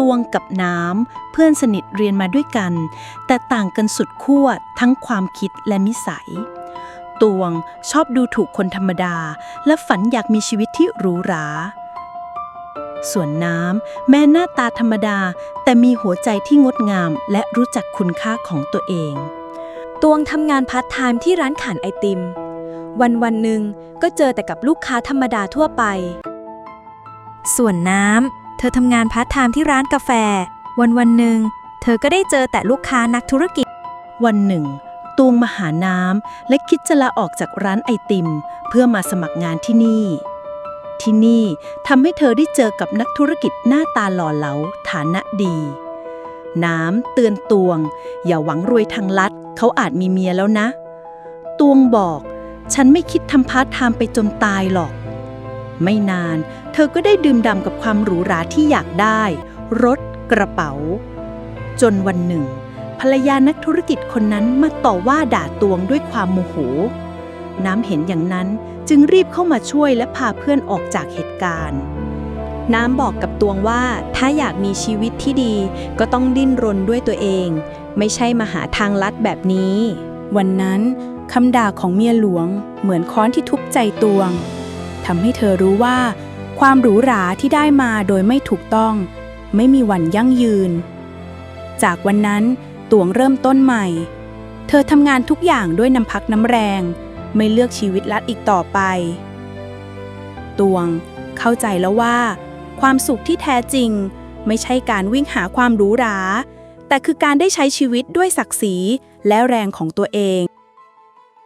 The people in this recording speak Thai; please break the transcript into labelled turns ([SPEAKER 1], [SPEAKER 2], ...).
[SPEAKER 1] ตวงกับน้ำ เพื่อนสนิทเรียนมาด้วยกัน แต่ต่างกันสุดขั้วทั้งความคิดและนิสัย ตวงชอบดูถูกคนธรรมดา และฝันอยากมีชีวิตที่หรูหราส่วนน้ำ แม้หน้าตาธรรมดา แต่มีหัวใจที่งดงามและรู้จักคุณค่าของตัวเอง
[SPEAKER 2] ตวงทำงานพาร์ทไทม์ที่ร้านขายไอติม วันวันหนึ่งก็เจอแต่กับลูกค้าธรรมดาทั่วไป ส่วนน้ำ เธอทำงานพาร์ทไทม์ที่ร้านกาแฟ วันวันหนึ่ง เธอก็ได้เจอแต่ลูกค้านักธุรกิจ
[SPEAKER 1] วันหนึ่งตวงมาหาน้ำและคิดจะลาออกจากร้านไอติม เพื่อมาสมัครงานที่นี่ ที่นี่ทำให้เธอได้เจอกับนักธุรกิจหน้าตาหล่อเหลาฐานะดี น้ำเตือนตวง อย่าหวังรวยทางลัด เขาอาจมีเมียแล้วนะ ตวงบอก ฉันไม่คิดทำพาร์ทไทม์ไปจนตายหรอก ไม่นาน เธอก็ได้ดื่มด่ำกับความหรูหราที่อยากได้ รถกระเป๋า จนวันหนึ่ง ภรรยานักธุรกิจคนนั้นมาต่อว่าด่าตวงด้วยความโมโห น้ำเห็นอย่างนั้นจึงรีบเข้ามาช่วยและพาเพื่อนออกจากเหตุการณ์
[SPEAKER 2] น้ำบอกกับตวงว่าถ้าอยากมีชีวิตที่ดี ก็ต้องดิ้นรนด้วยตัวเอง ไม่ใช่มาหาทางลัดแบบนี้ วันนั้นคำด่าของเมียหลวงเหมือนค้อนที่ทุบใจตวง ทำให้เธอรู้ว่า ความหรูหราที่ได้มาโดยไม่ถูกต้อง ไม่มีวันยั่งยืน จากวันนั้นตวงเริ่มต้นใหม่ เธอทำงานทุกอย่างด้วยน้ำพักน้ำแรง ไม่เลือกชีวิตลัดอีกต่อไป ตวงเข้าใจแล้วว่า ความสุขที่แท้จริง ไม่ใช่การวิ่งหาความหรูหรา แต่คือการได้ใช้ชีวิตด้วยศักดิ์ศรีและแรงของตัวเอง